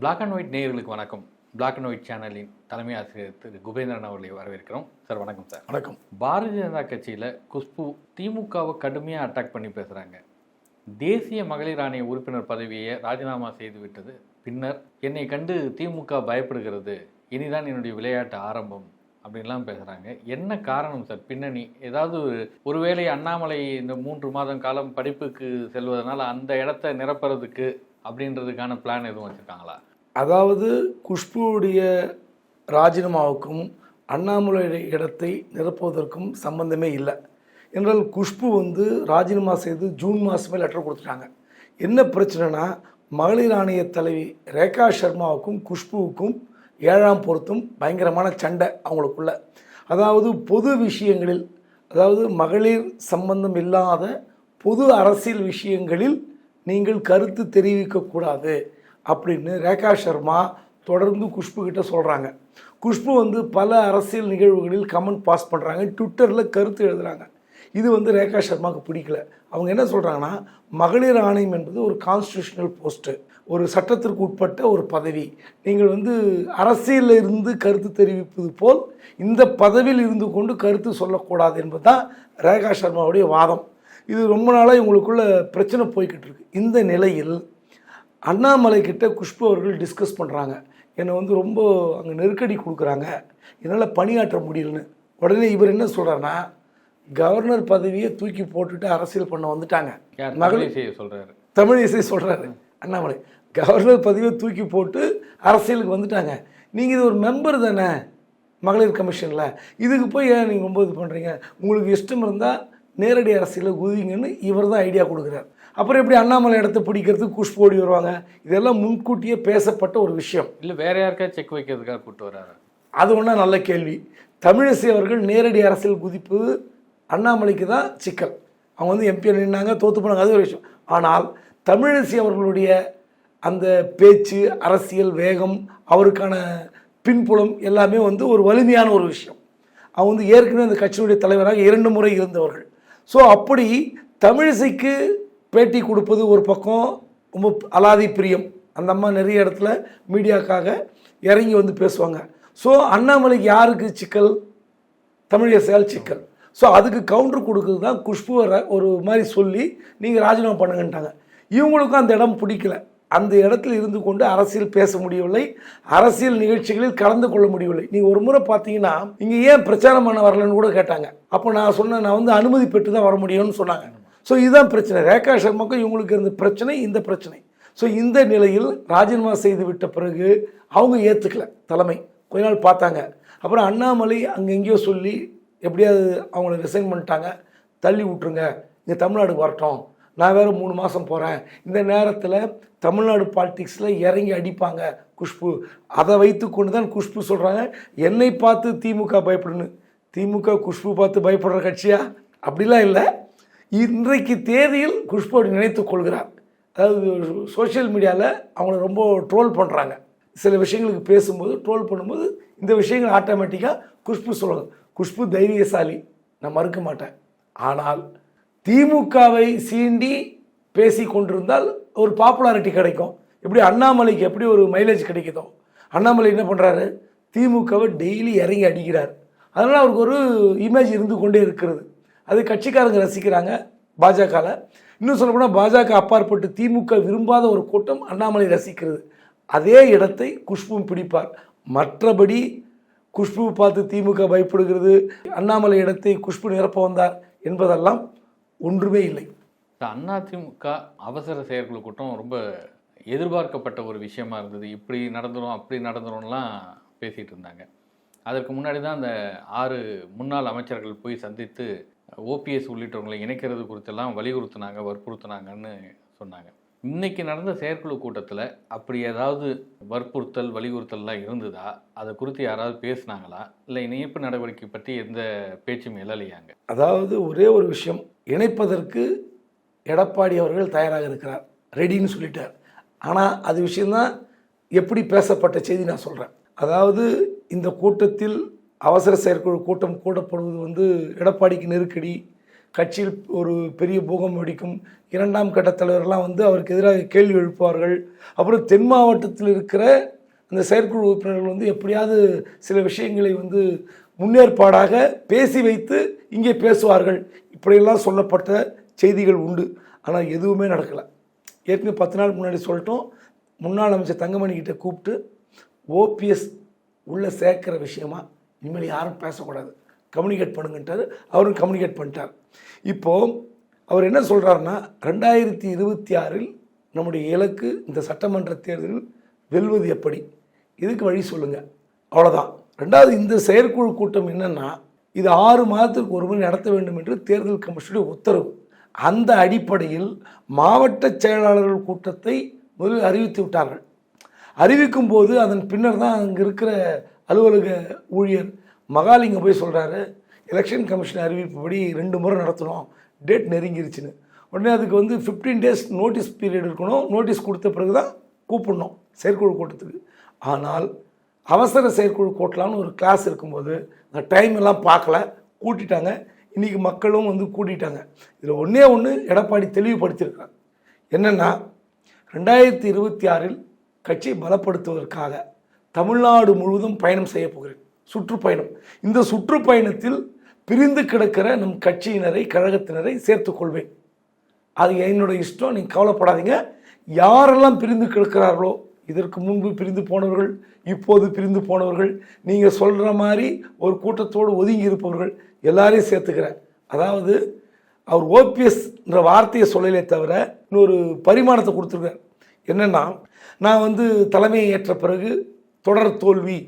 Black and white நேயர்களுக்கு வணக்கம். Black and white சேனலின் தலைமை ஆசிரியர் திரு குபேந்திரன் அவர்களை வரவேற்கிறோம். சார் வணக்கம் சார். வணக்கம். பாரதிய ஜனதா கட்சியில் குஷ்பு திமுகவை கடுமையாக அட்டாக் பண்ணி பேசுகிறாங்க தேசிய மகளிர் ஆணைய உறுப்பினர் பதவியை ராஜினாமா செய்து விட்டது. பின்னர் என்னை கண்டு திமுக பயப்படுகிறது. இனிதான் என்னுடைய விளையாட்டு ஆரம்பம் அப்படின்லாம் பேசுகிறாங்க என்ன காரணம் சார்? பின்னணி ஏதாவது ஒரு- ஒருவேளை அண்ணாமலை இந்த மூன்று மாதம் காலம் படிப்புக்கு செல்வதனால அந்த இடத்த நிரப்புறதுக்கு அப்படின்றதுக்கான பிளான் எதுவும் வச்சுருக்காங்களா? அதாவது குஷ்புவுடைய ராஜினாமாவுக்கும் அண்ணாமலை இடத்தை நிரப்புவதற்கும் சம்பந்தமே இல்லை. என்றால் குஷ்பு வந்து ராஜினாமா செய்து ஜூன் மாதமே லெட்டர் கொடுத்துட்டாங்க. என்ன பிரச்சனைனா மகளிர் ஆணைய தலைவி ரேகா சர்மாவுக்கும் குஷ்புவுக்கும் ஏழாம் பொருத்தும் பயங்கரமான சண்டை அவங்களுக்குள்ள. அதாவது பொது விஷயங்களில் அதாவது மகளிர் சம்பந்தம் இல்லாத பொது அரசியல் விஷயங்களில் நீங்கள் கருத்து தெரிவிக்கக்கூடாது அப்படின்னு ரேகா சர்மா தொடர்ந்து குஷ்பு கிட்ட சொல்கிறாங்க குஷ்பு வந்து பல அரசியல் நிகழ்வுகளில் கமெண்ட் பாஸ் பண்ணுறாங்க ட்விட்டரில் கருத்து எழுதுகிறாங்க இது வந்து ரேகா சர்மாவுக்கு பிடிக்கல. அவங்க என்ன சொல்கிறாங்கன்னா மகளிர் ஆணையம் என்பது ஒரு கான்ஸ்டியூஷனல் போஸ்ட்டு ஒரு சட்டத்திற்கு உட்பட்ட ஒரு பதவி. நீங்கள் வந்து அரசியலில் இருந்து கருத்து தெரிவிப்பது போல் இந்த பதவியில் இருந்து கொண்டு கருத்து சொல்லக்கூடாது என்பது தான் ரேகா சர்மாவுடைய வாதம். இது ரொம்ப நாளாக இவங்களுக்குள்ள பிரச்சனை போய்கிட்டு இருக்கு. இந்த நிலையில் அண்ணாமலை கிட்ட குஷ்பு அவர்கள் டிஸ்கஸ் பண்ணுறாங்க என்னை வந்து ரொம்ப அங்கே நெருக்கடி கொடுக்குறாங்க. என்னால் பணியாற்ற முடியலன்னு. உடனே இவர் என்ன சொல்கிறாருன்னா கவர்னர் பதவியை தூக்கி போட்டுட்டு அரசியல் பண்ண வந்துட்டாங்க. மகளிர் சொல்கிறாரு தமிழிசை சொல்கிறாரு அண்ணாமலை. கவர்னர் பதவியை தூக்கி போட்டு அரசியலுக்கு வந்துட்டாங்க. நீங்கள் இது ஒரு மெம்பர் தானே மகளிர் கமிஷனில் இதுக்கு போய் ஏன் நீங்கள் ரொம்ப இது பண்ணுறீங்க உங்களுக்கு இஷ்டம் இருந்தால் நேரடி அரசியலில் குதிங்கன்னு இவர் தான் ஐடியா கொடுக்குறார். அப்புறம் எப்படி அண்ணாமலை இடத்த பிடிக்கிறதுக்கு குஷ்பு ஓடி வருவாங்க இதெல்லாம் முன்கூட்டியே பேசப்பட்ட ஒரு விஷயம். இல்லை வேற யாருக்காவது செக் வைக்கிறதுக்காக கூப்பிட்டு வர்றாரு அது ஒன்றா நல்ல கேள்வி. தமிழிசை அவர்கள் நேரடி அரசியல் குதிப்பது அண்ணாமலைக்கு தான் சிக்கல். அவங்க வந்து எம்பி நின்னாங்க தோத்து போனாங்க அது ஒரு விஷயம். ஆனால் தமிழிசை அவர்களுடைய அந்த பேச்சு அரசியல் வேகம் அவருக்கான பின்புலம் எல்லாமே வந்து ஒரு வலிமையான ஒரு விஷயம். அவங்க வந்து ஏற்கனவே அந்த கட்சியினுடைய தலைவராக இரண்டு முறை இருந்தவர்கள். ஸோ அப்படி தமிழிசைக்கு பேட்டி கொடுப்பது ஒரு பக்கம் ரொம்ப அலாதி பிரியம். அந்த அம்மா நிறைய இடத்துல மீடியாக்காக இறங்கி வந்து பேசுவாங்க. ஸோ அண்ணாமலைக்கு யாருக்கு சிக்கல்? தமிழிசையால் சிக்கல். ஸோ அதுக்கு கவுண்டர் கொடுக்குறது தான் குஷ்பு வர- ஒரு மாதிரி சொல்லி நீங்கள் ராஜினாமா பண்ணுங்கன்ட்டாங்க. இவங்களுக்கும் அந்த இடம் பிடிக்கல. அந்த இடத்துல இருந்து கொண்டு அரசியல் பேச முடியவில்லை. அரசியல் நிகழ்ச்சிகளில் கலந்து கொள்ள முடியவில்லை. நீங்கள் ஒரு முறை பார்த்தீங்கன்னா இங்கே ஏன் பிரச்சாரம் பண்ண வரலன்னு கூட கேட்டாங்க. அப்போ நான் சொன்னேன் நான் வந்து அனுமதி பெற்று தான் வர முடியும்னு சொன்னாங்க. ஸோ இதுதான் பிரச்சனை. ரேகா சர்மாக்கும் இவங்களுக்கு இருந்த பிரச்சனை இந்த பிரச்சனை. ஸோ இந்த நிலையில் ராஜினாமா செய்து விட்ட பிறகு அவங்க ஏற்றுக்கல தலைமை. கொஞ்ச நாள் பார்த்தாங்க. அப்புறம் அண்ணாமலை அங்கே எங்கேயோ சொல்லி எப்படியாவது அவங்கள ரிசைன் பண்ணிட்டாங்க. தள்ளி விட்ருங்க இங்கே தமிழ்நாடு வரட்டும். நான் வேறு மூணு மாதம் போகிறேன் இந்த நேரத்தில் தமிழ்நாடு பாலிடிக்ஸில் இறங்கி அடிப்பாங்க குஷ்பு. அதை வைத்து கொண்டு தான் குஷ்பு சொல்கிறாங்க என்னை பார்த்து திமுக பயப்படுன்னு. திமுக குஷ்பு பார்த்து பயப்படுற கட்சியா? அப்படிலாம் இல்லை. இன்றைக்கு தேதியில் குஷ்போடு நினைத்து கொள்கிறார். அதாவது சோஷியல் மீடியாவில் அவங்கள ரொம்ப ட்ரோல் பண்ணுறாங்க சில விஷயங்களுக்கு பேசும்போது ட்ரோல் பண்ணும்போது இந்த விஷயங்கள் ஆட்டோமேட்டிக்காக குஷ்பு சொல்லுவாங்க குஷ்பு தைரியசாலி. நான் மறுக்க மாட்டேன். ஆனால் திமுகவை சீண்டி பேசி கொண்டிருந்தால் ஒரு பாப்புலாரிட்டி கிடைக்கும். எப்படி அண்ணாமலைக்கு எப்படி ஒரு மைலேஜ் கிடைக்குதோ. அண்ணாமலை என்ன பண்ணுறாரு திமுகவை டெய்லி இறங்கி அடிக்கிறார். அதனால் அவருக்கு ஒரு இமேஜ் இருந்து கொண்டே இருக்கிறது. அது கட்சிக்காரங்க ரசிக்கிறாங்க பாஜகவில் இன்னும் சொல்லப்போனால் பாஜக அப்பாற்பட்டு திமுக விரும்பாத ஒரு கூட்டம் அண்ணாமலை ரசிக்கிறது. அதே இடத்தை குஷ்புவும் பிடிப்பார். மற்றபடி குஷ்பு பார்த்து திமுக பயப்படுகிறது. அண்ணாமலை இடத்தை குஷ்பு நிரப்ப வந்தார் என்பதெல்லாம் ஒன்றுமே இல்லை. அண்ணா திமுக அவசர செயற்குழு கூட்டம் ரொம்ப எதிர்பார்க்கப்பட்ட ஒரு விஷயமா இருந்தது. இப்படி நடந்துரும் அப்படி நடந்துரும்லாம் பேசிகிட்டு இருந்தாங்க. அதற்கு முன்னாடி தான் அந்த ஆறு முன்னாள் அமைச்சர்கள் போய் சந்தித்து ஓபிஎஸ் உள்ளிட்டவங்களை இணைக்கிறது குறித்தெல்லாம் வலியுறுத்தினாங்க வற்புறுத்தினாங்கன்னு சொன்னாங்க. இன்னைக்கு நடந்த செயற்குழு கூட்டத்தில் அப்படி ஏதாவது வற்புறுத்தல் வலியுறுத்தல்லாம் இருந்ததா? அதை குறித்து யாராவது பேசுனாங்களா? இல்லை இணைப்பு நடவடிக்கை பற்றி எந்த பேச்சும் எழலையாங்க? அதாவது ஒரே ஒரு விஷயம் இணைப்பதற்கு எடப்பாடி அவர்கள் தயாராக இருக்கிறார் ரெடின்னு சொல்லிட்டார். ஆனால் அது விஷயந்தான் எப்படி பேசப்பட்ட செய்தி நான் சொல்கிறேன் அதாவது இந்த கூட்டத்தில் அவசர செயற்குழு கூட்டம் கூடப்படுவது வந்து எடப்பாடிக்கு நெருக்கடி கட்சியில் ஒரு பெரிய பூகம் வெடிக்கும். இரண்டாம் கட்ட தலைவர்லாம் வந்து அவருக்கு எதிராக கேள்வி எழுப்புவார்கள். அப்புறம் தென் மாவட்டத்தில் இருக்கிற அந்த செயற்குழு உறுப்பினர்கள் வந்து எப்படியாவது சில விஷயங்களை வந்து முன்னேற்பாடாக பேசி வைத்து இங்கே பேசுவார்கள். இப்படியெல்லாம் சொல்லப்பட்ட செய்திகள் உண்டு. ஆனால் எதுவுமே நடக்கலை. ஏற்கனவே பத்து நாள் முன்னாடி சொல்லிட்டோம். முன்னாள் அமைச்சர் தங்கமணி கிட்ட கூப்பிட்டு ஓபிஎஸ் உள்ளே சேர்க்கிற விஷயமா இனிமேல் யாரும் பேசக்கூடாது. கம்யூனிகேட் பண்ணுங்கன்ட்டார் அவரும் கம்யூனிகேட் பண்ணிட்டார். இப்போது அவர் என்ன சொல்கிறாருன்னா ரெண்டாயிரத்தி இருபத்தி ஆறில் நம்முடைய இலக்கு இந்த சட்டமன்ற தேர்தலில் வெல்வது எப்படி? இதுக்கு வழி சொல்லுங்கள் அவ்வளோதான் ரெண்டாவது இந்த செயற்குழு கூட்டம் என்னென்னா இது ஆறு மாதத்திற்கு ஒரு முறை நடத்த வேண்டும் என்று தேர்தல் கமிஷனுடைய உத்தரவு. அந்த அடிப்படையில் மாவட்ட செயலாளர்கள் கூட்டத்தை முதலில் அறிவித்து விட்டார்கள். அறிவிக்கும் போது அதன் பின்னர் தான் அங்கே இருக்கிற அலுவலக ஊழியர் மகாலிங்க போய் சொல்கிறாரு எலெக்ஷன் கமிஷன் அறிவிப்புப்படி ரெண்டு முறை நடத்தணும். டேட் நெருங்கிருச்சுன்னு. உடனே அதுக்கு வந்து ஃபிஃப்டீன் டேஸ் நோட்டீஸ் பீரியட் இருக்கணும். நோட்டீஸ் கொடுத்த பிறகு தான் கூப்பிடணும் செயற்குழு கூட்டத்துக்கு. ஆனால் அவசர செயற்குழு கூட்டலாம்னு ஒரு கிளாஸ் இருக்கும்போது அந்த டைம் எல்லாம் பார்க்கல. கூட்டிட்டாங்க. இன்றைக்கி மக்களும் வந்து கூட்டிட்டாங்க. இதில் ஒன்றே ஒன்று எடப்பாடி தெளிவுபடுத்தியிருக்காங்க என்னென்னா ரெண்டாயிரத்தி இருபத்தி ஆறில் கட்சியை பலப்படுத்துவதற்காக தமிழ்நாடு முழுவதும் பயணம் செய்ய போகிறேன். சுற்றுப்பயணம். இந்த சுற்றுப்பயணத்தில் பிரிந்து கிடக்கிற நம் கட்சியினரை கழகத்தினரை சேர்த்துக்கொள்வேன் அது என்னோட இஷ்டம். நீங்கள் கவலைப்படாதீங்க. யாரெல்லாம் பிரிந்து கிடக்கிறார்களோ இதற்கு முன்பு பிரிந்து போனவர்கள் இப்போது பிரிந்து போனவர்கள் நீங்கள் சொல்கிற மாதிரி ஒரு கூட்டத்தோடு ஒதுங்கி இருப்பவர்கள் எல்லாரையும் சேர்த்துக்கிறேன். அதாவது அவர் ஓபிஎஸ்ன்ற வார்த்தையை சொல்லலே தவிர இன்னொரு பரிமாணத்தை கொடுத்துருக்கார். என்னென்னா நான் வந்து தலைமையை ஏற்ற பிறகு தொடர் தோல்வி.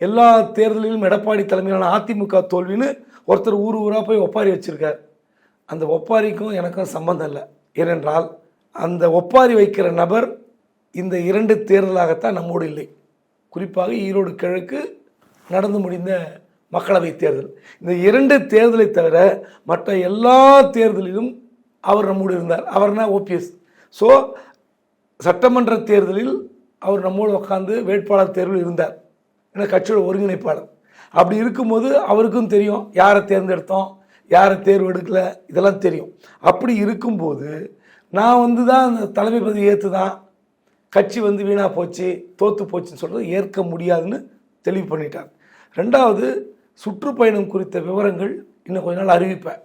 எல்லா தேர்தலிலும் எடப்பாடி தலைமையிலான அதிமுக தோல்வின்னு ஒருத்தர் ஊர் ஊராக போய் ஒப்பாரி வச்சுருக்கார். அந்த ஒப்பாரிக்கும் எனக்கும் சம்பந்தம் இல்லை. ஏனென்றால் அந்த ஒப்பாரி வைக்கிற நபர் இந்த இரண்டு தேர்தலாகத்தான் நம்மோடு இல்லை. குறிப்பாக ஈரோடு கிழக்கு நடந்து முடிந்த மக்களவை தேர்தல். இந்த இரண்டு தேர்தலை தவிர மற்ற எல்லா தேர்தலிலும் அவர் நம்மோடு இருந்தார். அவர்னா ஓபிஎஸ் ஸோ சட்டமன்ற தேர்தலில் அவர் நம்மோடு உட்காந்து வேட்பாளர் தேர்வில் இருந்தார். ஏன்னா கட்சியோட ஒருங்கிணைப்பாளர். அப்படி இருக்கும்போது அவருக்கும் தெரியும் யாரை தேர்ந்தெடுத்தோம் யாரை தேர்வு எடுக்கல இதெல்லாம் தெரியும். அப்படி இருக்கும்போது நான் வந்து தான் அந்த தலைமை பதவி ஏற்று தான் கட்சி வந்து வீணாக போச்சு தோற்று போச்சுன்னு சொல்கிறது ஏற்க முடியாதுன்னு தெளிவு பண்ணிட்டார். ரெண்டாவது சுற்றுப்பயணம் குறித்த விவரங்கள் இன்னும் கொஞ்ச நாள் அறிவிப்பேன்.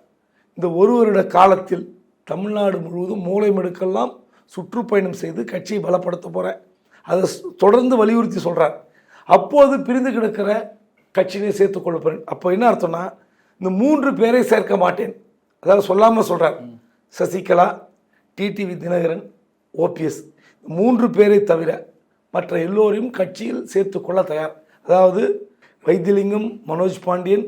இந்த ஒரு வருட காலத்தில் தமிழ்நாடு முழுவதும் மூளை மெடுக்கெல்லாம் சுற்றுப்பயணம் செய்து கட்சியை பலப்படுத்த போகிறேன் அதை தொடர்ந்து வலியுறுத்தி சொல்கிறார் அப்போது பிரிந்து கிடக்கிற கட்சியினை சேர்த்துக் போகிறேன் அப்போ என்ன அர்த்தம்னா இந்த மூன்று பேரை சேர்க்க மாட்டேன். அதாவது சொல்லாமல் சொல்கிறார் சசிகலா டிடிவி தினகரன் ஓபிஎஸ் மூன்று பேரை தவிர மற்ற எல்லோரையும் கட்சியில் சேர்த்துக்கொள்ள தயார். அதாவது வைத்தியலிங்கம் மனோஜ் பாண்டியன்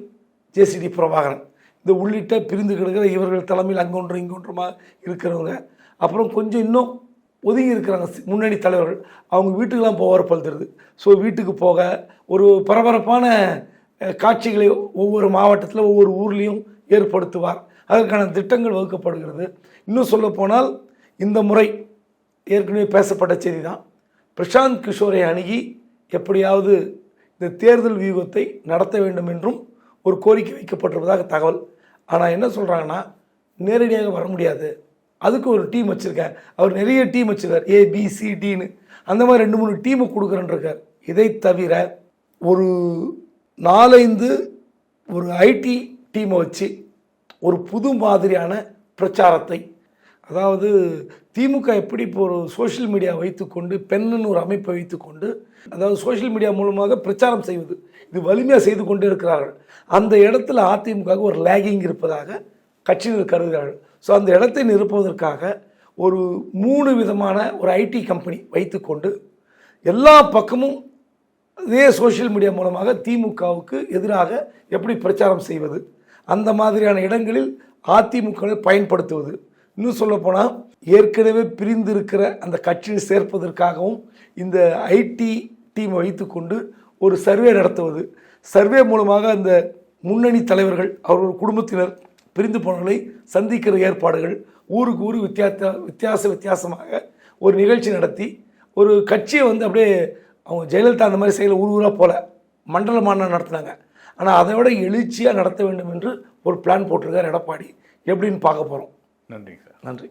ஜேசிடி பிரபாகரன். இந்த உள்ளிட்ட பிரிந்து கிடக்கிற இவர்கள் தலைமையில் அங்கொன்று இங்கொன்றுமா இருக்கிறவங்க. அப்புறம் கொஞ்சம் இன்னும் ஒதுங்கி இருக்கிறாங்க. முன்னணி தலைவர்கள். அவங்க வீட்டுக்கெலாம் போவார் போல் தெரியுது ஸோ வீட்டுக்கு போக ஒரு பரபரப்பான காட்சிகளை ஒவ்வொரு மாவட்டத்தில் ஒவ்வொரு ஊர்லேயும் ஏற்படுத்துவார். அதற்கான திட்டங்கள் வகுக்கப்படுகிறது. இன்னும் சொல்லப்போனால் இந்த முறை ஏற்கனவே பேசப்பட்ட செய்தி தான் பிரசாந்த் கிஷோரை அணுகி எப்படியாவது இந்த தேர்தல் வியூகத்தை நடத்த வேண்டும் என்றும் ஒரு கோரிக்கை வைக்கப்பட்டிருப்பதாக தகவல். ஆனால் என்ன சொல்கிறாங்கன்னா நேரடியாக வர முடியாது. அதுக்கு ஒரு டீம் வச்சுருக்கேன் அவர் நிறைய டீம் வச்சுருக்கார். ஏபிசிடின்னு அந்த மாதிரி ரெண்டு மூணு டீமை கொடுக்குறேன்ருக்கார். இதை தவிர ஒரு நாலைந்து ஒரு ஐடி டீமை வச்சு ஒரு புது மாதிரியான பிரச்சாரத்தை அதாவது திமுக எப்படி இப்போ ஒரு சோஷியல் மீடியா வைத்துக்கொண்டு பெண்ணுன்னு ஒரு அமைப்பை வைத்துக்கொண்டு அதாவது சோஷியல் மீடியா மூலமாக பிரச்சாரம் செய்வது இது வலிமையாக செய்து கொண்டே இருக்கிறார்கள். அந்த இடத்துல அதிமுக ஒரு லேகிங் இருப்பதாக கட்சியினர் கருதுகிறார்கள். ஸோ அந்த இடத்தை நிரப்புவதற்காக ஒரு மூணு விதமான ஒரு ஐடி கம்பெனி வைத்துக்கொண்டு எல்லா பக்கமும் இதே சோஷியல் மீடியா மூலமாக திமுகவுக்கு எதிராக எப்படி பிரச்சாரம் செய்வது அந்த மாதிரியான இடங்களில் அதிமுகவை பயன்படுத்துவது. இன்னும் சொல்லப்போனால் ஏற்கனவே பிரிந்து இருக்கிற அந்த கட்சியை சேர்ப்பதற்காகவும் இந்த ஐடி டீமை வைத்துக்கொண்டு ஒரு சர்வே நடத்துவது. சர்வே மூலமாக அந்த முன்னணி தலைவர்கள் அவர்கள் குடும்பத்தினர் பிரிந்து போனவர்களை சந்திக்கிற ஏற்பாடுகள் ஊருக்கு ஊர் வித்தியாச வித்தியாச வித்தியாசமாக ஒரு நிகழ்ச்சி நடத்தி ஒரு கட்சியை வந்து அப்படியே அவங்க ஜெயலலிதா அந்த மாதிரி செயல ஊர் ஊராக போல மண்டல மாநாடு நடத்துனாங்க. ஆனால் அதை விட எழுச்சியாக நடத்த வேண்டும் என்று ஒரு பிளான் போட்டிருக்கார் எடப்பாடி. எப்படின்னு பார்க்க போகிறோம் நன்றிங்க சார். நன்றி.